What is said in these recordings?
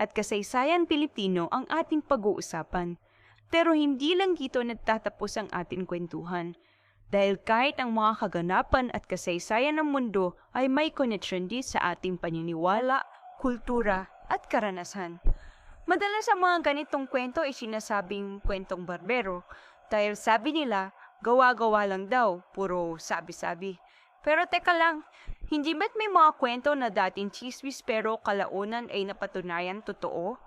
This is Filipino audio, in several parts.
at kasaysayan Pilipino ang ating pag-uusapan. Pero hindi lang dito nagtatapos ang ating kwentuhan. Dahil kahit ang mga kaganapan at kasaysayan ng mundo ay may connection din sa ating paniniwala, kultura at karanasan. Madalas ang mga ganitong kwento ay sinasabing kwentong barbero dahil sabi nila, gawa-gawa lang daw, puro sabi-sabi. Pero teka lang, hindi ba't may mga kwento na dating chismis pero kalaunan ay napatunayan totoo?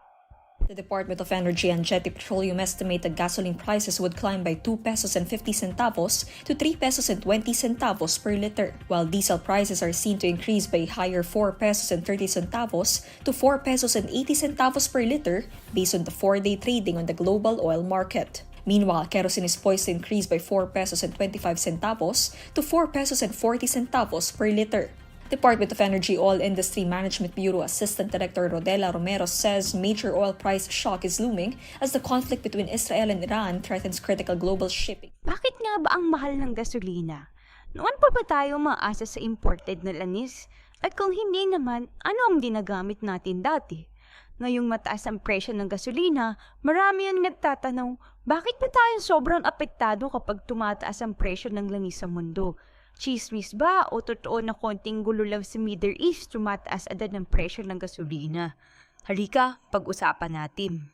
The Department of Energy and Jetty Petroleum estimated gasoline prices would climb by 2 pesos and 50 centavos to 3 pesos and 20 centavos per liter, while diesel prices are seen to increase by higher 4 pesos and 30 centavos to 4 pesos and 80 centavos per liter based on the 4-day trading on the global oil market. Meanwhile, kerosene is poised to increase by 4 pesos and 25 centavos to 4 pesos and 40 centavos per liter. Department of Energy Oil Industry Management Bureau Assistant Director Rodela Romero says major oil price shock is looming as the conflict between Israel and Iran threatens critical global shipping. Bakit nga ba ang mahal ng gasolina? Noon pa ba tayo maasa sa imported na lanis? At kung hindi naman, ano ang ginagamit natin dati? Ngayong mataas ang presyo ng gasolina, marami ang nagtatanong, bakit ba tayo sobrang apektado kapag tumataas ang presyo ng langis sa mundo? Chismis ba o totoo na konting gulo lang sa Middle East tumataas agad ng presyo ng gasolina? Halika, pag-usapan natin.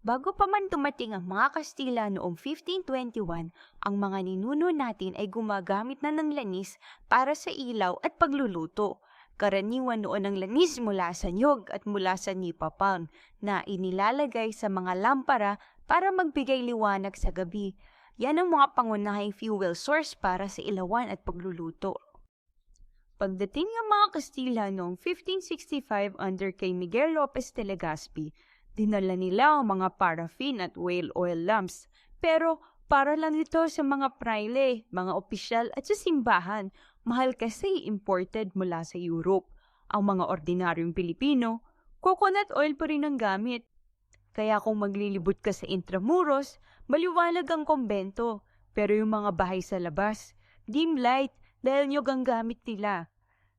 Bago pa man dumating ang mga Kastila noong 1521, ang mga ninuno natin ay gumagamit na ng lanis para sa ilaw at pagluluto. Karaniwan noon ang lanis mula sa nyog at mula sa nipapang na inilalagay sa mga lampara para magbigay liwanag sa gabi. Yan ang mga pangunahing fuel source para sa ilawan at pagluluto. Pagdating ng mga Kastila noong 1565 under kay Miguel Lopez de Legazpi, dinala nila ang mga paraffin at whale oil lamps. Pero para lang ito sa mga praile, mga opisyal at sa simbahan, mahal kasi imported mula sa Europe. Ang mga ordinaryong Pilipino, coconut oil pa rin ang gamit. Kaya kung maglilibot ka sa Intramuros, maliwanag ang kombento. Pero yung mga bahay sa labas, dim light dahil nyog ang gamit nila.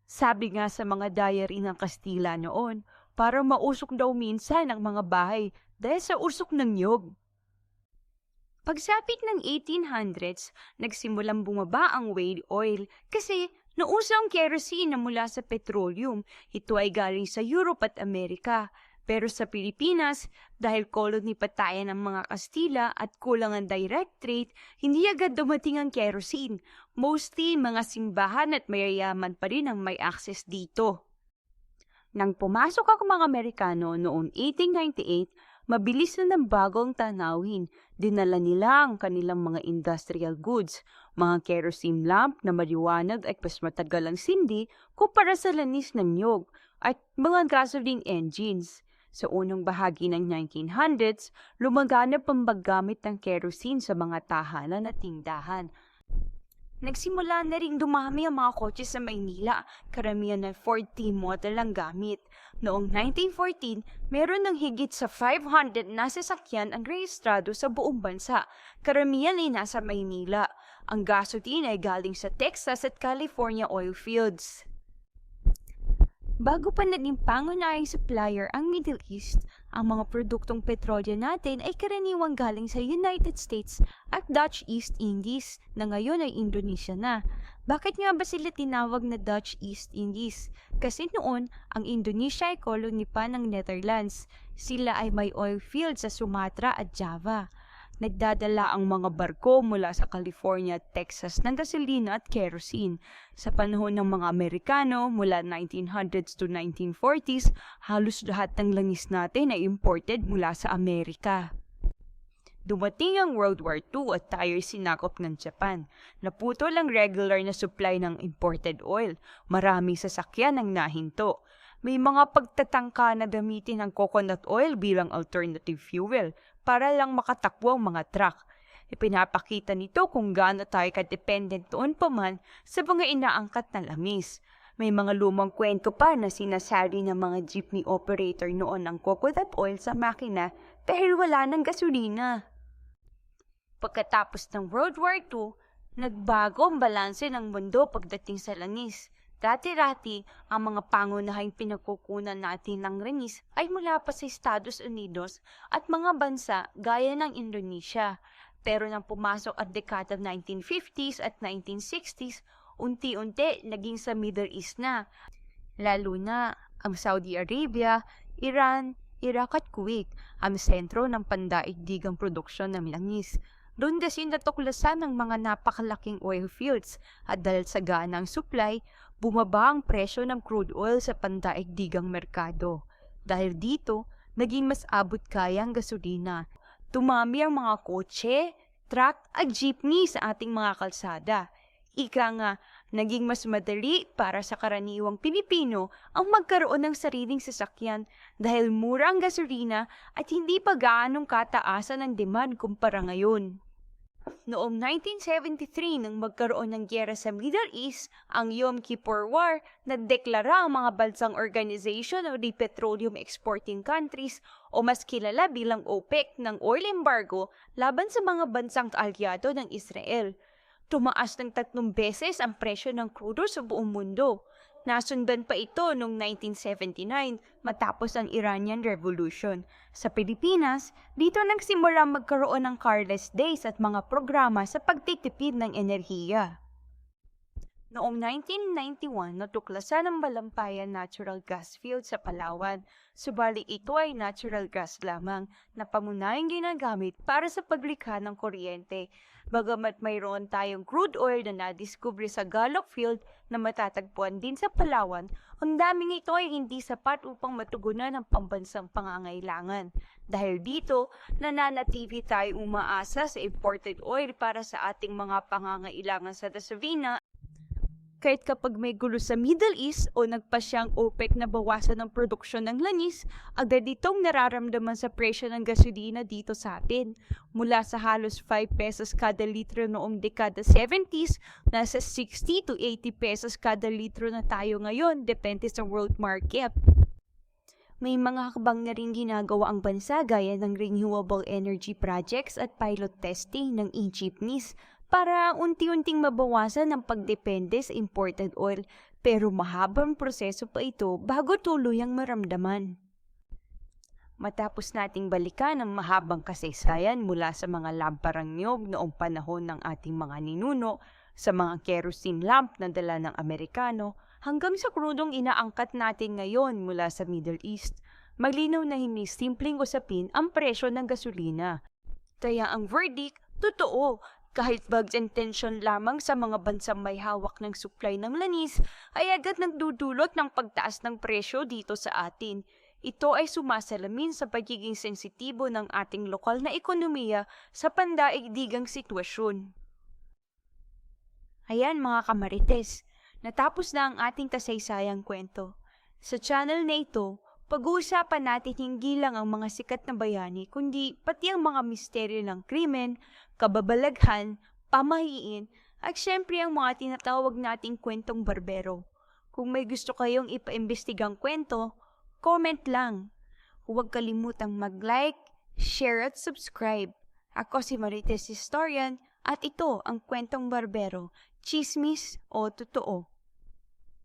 Sabi nga sa mga diary ng Kastila noon, para mausok daw minsan ang mga bahay dahil sa usok ng nyog. Pagsapit ng 1800s, nagsimulang bumaba ang whale oil kasi nauso ang kerosene na mula sa petroleum. Ito ay galing sa Europe at Amerika. Pero sa Pilipinas, dahil colony pa tayo ng mga Kastila at kulang ang direct trade, hindi agad dumating ang kerosene. Mostly, mga simbahan at mayayaman pa rin ang may access dito. Nang pumasok ang mga Amerikano noong 1898, mabilis na ng bagong tanawin. Dinala nila ang kanilang mga industrial goods, mga kerosene lamp na maliwanag at mas matagal ang sindi kumpara sa lanis ng nyog, at mga gasoline engines. Sa unang bahagi ng 1900s, lumaganap ang paggamit ng kerosene sa mga tahanan at tindahan Nagsimula na rin dumami ang mga kotse sa Maynila, karamihan ng Ford T-model ang gamit. Noong 1914, meron ng higit sa 500 na sasakyan ang rehistrado sa buong bansa. Karamihan ay nasa Maynila. Ang gasoline ay galing sa Texas at California oil fields. Bago pa naging pangunahing supplier ang Middle East, ang mga produktong petrolyo natin ay karaniwang galing sa United States at Dutch East Indies na ngayon ay Indonesia na. Bakit nga ba sila tinawag na Dutch East Indies? Kasi noon, ang Indonesia ay koloni pa ng Netherlands. Sila ay may oil fields sa Sumatra at Java. Nagdadala ang mga barko mula sa California Texas ng gasolina at kerosene. Sa panahon ng mga Amerikano, mula 1900s to 1940s, halos lahat ng langis natin ay imported mula sa Amerika. Dumating ang World War II at tayo sinakop ng Japan. Naputol ang regular na supply ng imported oil. Maraming sasakyan ang nahinto. May mga pagtatangka na gamitin ang coconut oil bilang alternative fuel para lang makatakbo ang mga truck. Ipinapakita nito kung gaano tayo ka-dependent doon pa man sa mga inaangkat na lamis. May mga lumang kwento pa na sinasari ng mga jeepney operator noon ang coconut oil sa makina dahil wala ng gasolina. Pagkatapos ng World War II, nagbago ang balanse ng mundo pagdating sa langis. Dati-dati, ang mga pangunahing pinagkukunan natin ng langis ay mula pa sa Estados Unidos at mga bansa gaya ng Indonesia. Pero nang pumasok ang dekada 1950s at 1960s, unti-unti naging sa Middle East na. Lalo na ang Saudi Arabia, Iran, Iraq at Kuwait, ang sentro ng pandaigdigang produksyon ng langis. Doon kasi natuklasan ng mga napakalaking oil fields at dahil sa ganang supply, bumaba ang presyo ng crude oil sa pandaigdigang merkado. Dahil dito, naging mas abot kaya ang gasolina. Tumami ang mga kotse, truck at jeepney sa ating mga kalsada. Ika nga, naging mas madali para sa karaniwang Pilipino ang magkaroon ng sariling sasakyan dahil mura ang gasolina at hindi pa gaanong kataasan ng demand kumpara ngayon. Noong 1973 nang magkaroon ng gyera sa Middle East, ang Yom Kippur War, nagdeklara ang mga bansang Organization of the Petroleum Exporting Countries o mas kilala bilang OPEC ng oil embargo laban sa mga bansang aliado ng Israel. Tumaas ng tatlong beses ang presyo ng krudo sa buong mundo. Nasundan pa ito noong 1979 matapos ang Iranian Revolution. Sa Pilipinas, dito nagsimula magkaroon ng carless days at mga programa sa pagtitipid ng enerhiya. Noong 1991, natuklasan ang Balampayan Natural Gas Field sa Palawan, subalit ito ay natural gas lamang na pamunayang ginagamit para sa paglikha ng kuryente. Bagamat mayroon tayong crude oil na nadiskubre sa Gallup Field na matatagpuan din sa Palawan, ang daming ito ay hindi sapat upang matugunan ang pambansang pangangailangan. Dahil dito, nananatili tayo umaasa sa imported oil para sa ating mga pangangailangan sa Dasavina kahit kapag may gulo sa Middle East o nagpasyang OPEC na bawasan ng produksyon ng langis, agad itong nararamdaman sa presyo ng gasolina dito sa atin. Mula sa halos 5 pesos kada litro noong dekada 70s, nasa 60 to 80 pesos kada litro na tayo ngayon, depende sa world market. May mga hakbang na rin ginagawa ang bansa gaya ng renewable energy projects at pilot testing ng e-jeepneys para unti-unting mabawasan ang pagdepende sa imported oil pero mahabang proseso pa ito bago tuluyang maramdaman. Matapos nating balikan ang mahabang kasaysayan mula sa mga lamparang niyog noong panahon ng ating mga ninuno, sa mga kerosene lamp na dala ng Amerikano, hanggang sa krudong inaangkat natin ngayon mula sa Middle East, maglinaw na hindi simpleng usapin ang presyo ng gasolina. Kaya ang verdict, totoo, kahit bags and tension lamang sa mga bansang may hawak ng supply ng lanis, ay agad nagdudulot ng pagtaas ng presyo dito sa atin. Ito ay sumasalamin sa pagiging sensitibo ng ating lokal na ekonomiya sa pandaigdigang sitwasyon. Ayan mga kamarites, natapos na ang ating kasaysayang kwento. Sa channel na ito, pag-uusapan natin hindi lang ang mga sikat na bayani, kundi pati ang mga misteryo ng krimen, kababalaghan, pamahiin, at syempre ang mga tinatawag nating kwentong barbero. Kung may gusto kayong ipaimbestigang kwento, comment lang. Huwag kalimutang mag-like, share at subscribe. Ako si Marites Historian at ito ang kwentong barbero, chismis o totoo.